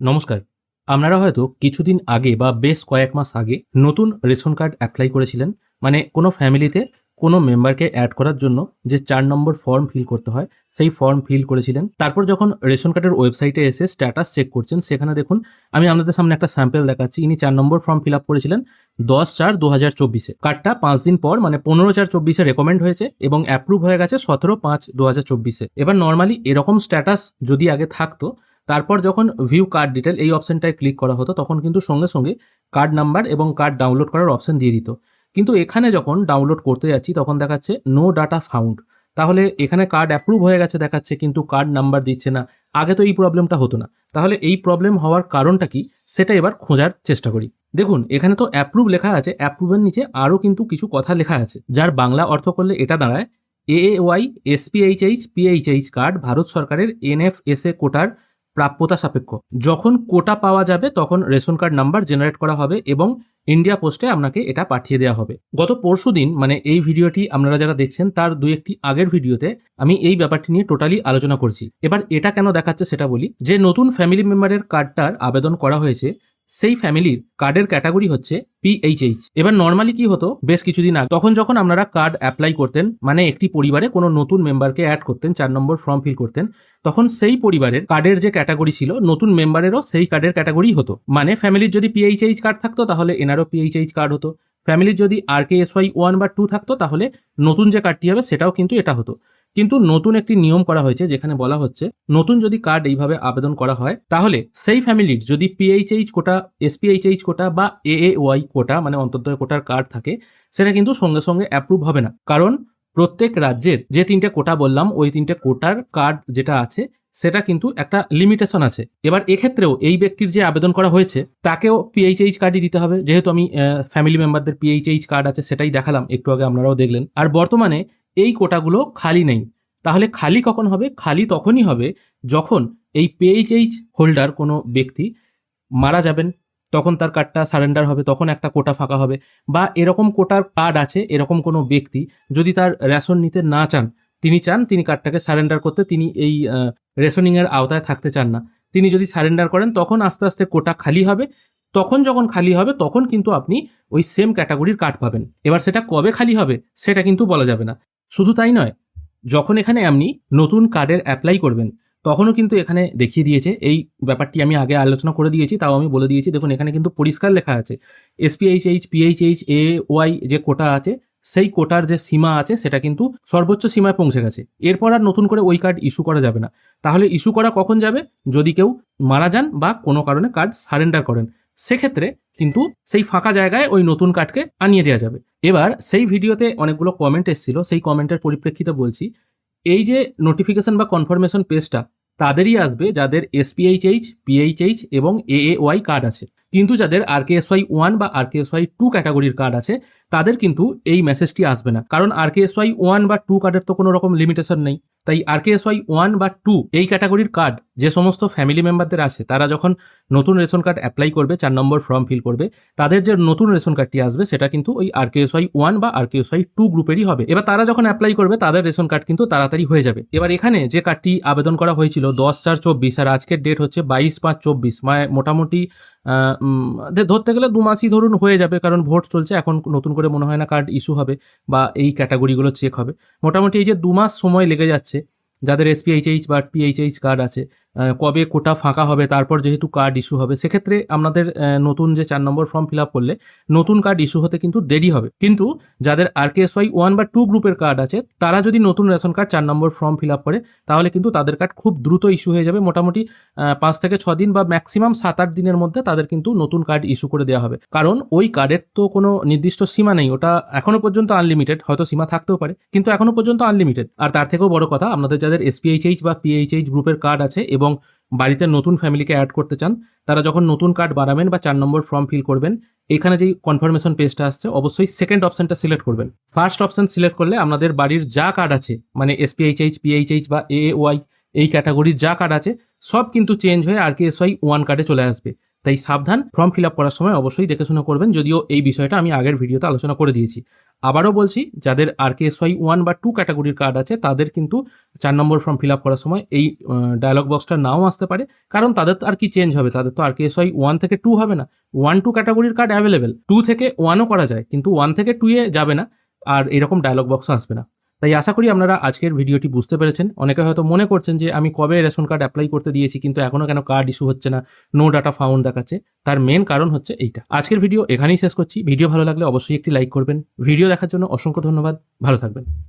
নমস্কার। আপনারা হয়তো কিছুদিন আগে বা বেশ কয়েক মাস আগে নতুন রেশন কার্ড অ্যাপ্লাই করেছিলেন মানে কোনো ফ্যামিলিতে কোনো মেম্বারকে অ্যাড করার জন্য যে চার নম্বর ফর্ম ফিল করতে হয়, সেই ফর্ম ফিল করেছিলেন। তারপর যখন রেশন কার্ডের ওয়েবসাইটে এসে স্ট্যাটাস চেক করছেন, সেখানে দেখুন, আমি আপনাদের সামনে একটা স্যাম্পেল দেখাচ্ছি। ইনি চার নম্বর ফর্ম ফিল আপ করেছিলেন দশ চার দু হাজার চব্বিশে। কার্ডটা পাঁচ দিন পর মানে পনেরো চার চব্বিশে রেকমেন্ড হয়েছে এবং অ্যাপ্রুভ হয়ে গেছে সতেরো পাঁচ দু হাজার চব্বিশে। এবার নর্মালি এরকম স্ট্যাটাস যদি আগে থাকতো তারপর যখন ভিউ কার্ড ডিটেল এই অপশনটায় ক্লিক করা হতো, তখন কিন্তু সঙ্গে সঙ্গে কার্ড নাম্বার এবং কার্ড ডাউনলোড করার অপশন দিয়ে দিত। কিন্তু এখানে যখন ডাউনলোড করতে যাচ্ছি, তখন দেখাচ্ছে নো ডাটা ফাউন্ড তাহলে এখানে কার্ড অ্যাপ্রুভ হয়ে গেছে দেখাচ্ছে, কিন্তু কার্ড নাম্বার দিচ্ছে না। আগে তো এই প্রবলেমটা হতো না। তাহলে এই প্রবলেম হওয়ার কারণটা কি? সেটা এবার খোঁজার চেষ্টা করি। দেখুন, এখানে তো অ্যাপ্রুভ লেখা আছে। অ্যাপ্রুভের নিচে আরও কিন্তু কিছু কথা লেখা আছে, যার বাংলা অর্থ করলে এটা দাঁড়ায় A Y SPHH PHH card Bharat সরকারের এনএফএসএ কোটার প্রাপ্যতা সাপেক্ষ। যখন কোটা পাওয়া যাবে, তখন রেশন কার্ড নাম্বার জেনারেট করা হবে এবং ইন্ডিয়া পোস্টে আপনাকে এটা পাঠিয়ে দেওয়া হবে। গত পরশু দিন মানে এই ভিডিওটি আপনারা যারা দেখছেন, তার দু একটি আগের ভিডিওতে আমি এই ব্যাপারটি নিয়ে টোটালি আলোচনা করছি। এবার এটা কেন দেখাচ্ছে সেটা বলি। যে নতুন ফ্যামিলি মেম্বারের কার্ডটার আবেদন করা হয়েছে সেই ফ্যামিলির কার্ডের ক্যাটাগরি হচ্ছে পিএইচএইচ এবার নর্মালি কি হতো? বেশ কিছুদিন আগে, তখন যখন আপনারা কার্ড অ্যাপ্লাই করতেন মানে একটি পরিবারে কোনো নতুন মেম্বারকে অ্যাড করতেন, চার নম্বর ফর্ম ফিল করতেন, তখন সেই পরিবারের কার্ডের যে ক্যাটাগরি ছিল, নতুন মেম্বারেরও সেই কার্ডের ক্যাটাগরি হতো। মানে ফ্যামিলির যদি পিএইচএইচ কার্ড থাকতো, তাহলে এনারও পিএইচএইচ কার্ড হতো। ফ্যামিলির যদি R K S Y one বা টু থাকতো, তাহলে নতুন যে কার্ডটি হবে, সেটাও কিন্তু এটা হতো। কিন্তু নতুন একটি নিয়ম করা হয়েছে যেখানে বলা হচ্ছে, নতুন যদি কার্ড এইভাবে আবেদন করা হয়, তাহলে সেই ফ্যামিলির যদি পিএইচএইচ কোটা এসপিএইচএইচ কোটা বা এ ওয়াই কোটা মানে অন্তর্দয় কোটার কার্ড থাকে, সেটা কিন্তু সঙ্গে সঙ্গে অ্যাপ্রুভ হবে না। কারণ প্রত্যেক রাজ্যের যে তিনটে কোটা বললাম, ওই তিনটে কোটার কার্ড যেটা আছে, সেটা কিন্তু একটা লিমিটেশন আছে। এবার এক্ষেত্রেও এই ব্যক্তির যে আবেদন করা হয়েছে, তাকেও পিএইচএইচ কার্ডই দিতে হবে। যেহেতু আমি ফ্যামিলি মেম্বারদের পিএইচএইচ কার্ড আছে, সেটাই দেখালাম, একটু আগে আপনারাও দেখলেন। আর বর্তমানে এই কোটাগুলো খালি নেই। তাহলে খালি কখন হবে? খালি তখনই হবে যখন এই পিএইচএইচ হোল্ডার কোনো ব্যক্তি মারা যাবেন। তখন তার কার্ডটা সারেন্ডার হবে, তখন একটা কোটা ফাঁকা হবে বা এরকম কোটার কার্ড আছে, এরকম কোনো ব্যক্তি যদি তার রেশন নিতে না চান, তিনি চান তিনি কার্ডটাকে সারেন্ডার করতে, তিনি এই রেশনিংয়ের আওতায় থাকতে চান না। তিনি যদি সারেন্ডার করেন, তখন আস্তে আস্তে কোটা খালি হবে। তখন যখন খালি হবে, তখন কিন্তু আপনি ওই সেম ক্যাটাগরির কার্ড পাবেন। এবার সেটা কবে খালি হবে, সেটা কিন্তু বলা যাবে না। শুধু তাই নয় যখন এখানে আপনি নতুন কার্ডের অ্যাপ্লাই করবেন, তখনও কিন্তু এখানে দেখিয়ে দিয়েছে, এই ব্যাপারটি আমি আগে আলোচনা করে দিয়েছি, তাও আমি বলে দিয়েছি, দেখুন এখানে কিন্তু পরিষ্কার লেখা আছে এসপিএইচএইচ পিএইচএইচ এ ওয়াই যে কোটা আছে, সেই কোটার যে সীমা আছে, সেটা কিন্তু সর্বোচ্চ সীমায় পৌঁছে গেছে। এরপর আর নতুন করে ওই কার্ড ইস্যু করা যাবে না। তাহলে ইস্যু করা কখন যাবে? যদি কেউ মারা যান বা কোনো কারণে কার্ড সারেন্ডার করেন, সেক্ষেত্রে কিন্তু সেই ফাঁকা জায়গায় ওই নতুন কার্ডকে আনিয়ে দেওয়া যাবে। এবার সেই ভিডিওতে অনেকগুলো কমেন্ট এসেছিল, সেই কমেন্টের পরিপ্রেক্ষিতে বলছি, এই যে নোটিফিকেশন বা কনফার্মেশন পেজটা তাদেরই আসবে যাদের এসপিএইচএইচ পিএইচএইচ এবং এএওয়াই কার্ড আছে। কিন্তু যাদের R K S Y one বা R K S Y two ক্যাটাগরির কার্ড আছে, তাদের কিন্তু এই মেসেজটি আসবে না। কারণ R K S Y one বা টু কার্ডের তো কোনো রকম লিমিটেশন নেই। তাই R K S Y one বা টু এই ক্যাটাগরির কার্ড যে সমস্ত ফ্যামিলি মেম্বারদের আছে তারা যখন নতুন রেশন কার্ড অ্যাপ্লাই করবে, চার নম্বর ফর্ম ফিল করবে, তাদের যে নতুন রেশন কার্ডটি আসবে, সেটা কিন্তু ওই আর কে এস ওয়ান বা আর কে এস টু গ্রুপেরই হবে। এবার তারা যখন অ্যাপ্লাই করবে, তাদের রেশন কার্ড কিন্তু তাড়াতাড়ি হয়ে যাবে। এবার এখানে যে কার্ডটি আবেদন করা হয়েছিল, দশ চার চব্বিশ, আর আজকের ডেট হচ্ছে বাইশ পাঁচ চব্বিশ মানে মোটামুটি ধরতে গেলে দু মাসই ধরুন হয়ে যাবে, কারণ ভোট চলছে, এখন নতুন করে মনে হয় না কার্ড ইস্যু হবে, বা এই ক্যাটাগরিগুলো চেক হবে। মোটামুটি এই যে দু মাস সময় লেগে যাচ্ছে, যাদের এসপিএইচএইচ বা পিএইচএইচ কার্ড আছে কবে কোটা ফাঁকা হবে, তারপর যেহেতু কার্ড ইস্যু হবে, সেক্ষেত্রে আপনাদের নতুন যে চার নম্বর ফর্ম ফিল আপ করলে নতুন কার্ড ইস্যু হতে কিন্তু দেরি হবে। কিন্তু যাদের আর কে ওয়াই ওয়ান বা টু গ্রুপের কার্ড আছে, তারা যদি নতুন রেশন কার্ড চার নম্বর ফর্ম ফিল আপ করে, তাহলে কিন্তু তাদের কার্ড খুব দ্রুত ইস্যু হয়ে যাবে। মোটামুটি পাঁচ থেকে ছ দিন বা ম্যাক্সিমাম সাত আট দিনের মধ্যে তাদের কিন্তু নতুন কার্ড ইস্যু করে দেওয়া হবে। কারণ ওই কার্ডের তো কোনো নির্দিষ্ট সীমা নেই, ওটা এখনও পর্যন্ত আনলিমিটেড হয়তো সীমা থাকতেও পারে, কিন্তু এখনও পর্যন্ত আনলিমিটেড আর তার থেকেও বড় কথা আপনাদের যাদের এসপিএইচএইচ বা পিএইচএইচ গ্রুপের কার্ড আছে, এবং বাড়িতে নতুন ফ্যামিলিকে অ্যাড করতে চান, তারা যখন নতুন কার্ড বাড়াবেন বা চার নম্বর ফর্ম ফিল করবেন, এখানে যেই কনফার্মেশন পেজটা আসছে, অবশ্যই সেকেন্ড অপশনটা সিলেক্ট করবেন। ফার্স্ট অপশন সিলেক্ট করলে আপনাদের বাড়ির যা কার্ড আছে মানে এসপিএইচএইচ পিএইচএইচ বা এ ওয়াই এই ক্যাটাগরির যা কার্ড আছে, সব কিন্তু চেঞ্জ হয়ে R K S Y one কার্ডে চলে আসবে। তাই সাবধান ফর্ম ফিল আপ করার সময় অবশ্যই দেখে শুনে করবেন, যদিও এই বিষয়টা আমি আগের ভিডিওতে আলোচনা করে দিয়েছি। আবারও বলছি, যাদের R K S Y one বা টু ক্যাটাগরির কার্ড আছে, তাদের কিন্তু চার নম্বর ফর্ম ফিল আপ করার সময় এই ডায়লগ বক্সটা নাও আসতে পারে। কারণ তাদের তো আর কি চেঞ্জ হবে? তাদের তো R K S Y one থেকে টু হবে না। ওয়ান টু ক্যাটাগরির কার্ড অ্যাভেলেবেল টু থেকে ওয়ানও করা যায়, কিন্তু ওয়ান থেকে টুয়ে যাবে না। আর এরকম ডায়লগ বক্স আসবে না। তাই আশা করি আপনারা আজকের ভিডিওটি বুঝতে পেরেছেন। অনেকে হয়তো মনে করছেন যে আমি কবে রেশন কার্ড অ্যাপ্লাই করতে দিয়েছি, কিন্তু এখনও কেন কার্ড ইস্যু হচ্ছে না নো ডাটা ফাউন্ড দেখাচ্ছে। তার মেন কারণ হচ্ছে এইটা। আজকের ভিডিও এখানেই শেষ করছি। ভিডিও ভালো লাগলে অবশ্যই একটি লাইক করবেন। ভিডিও দেখার জন্য অসংখ্য ধন্যবাদ। ভালো থাকবেন।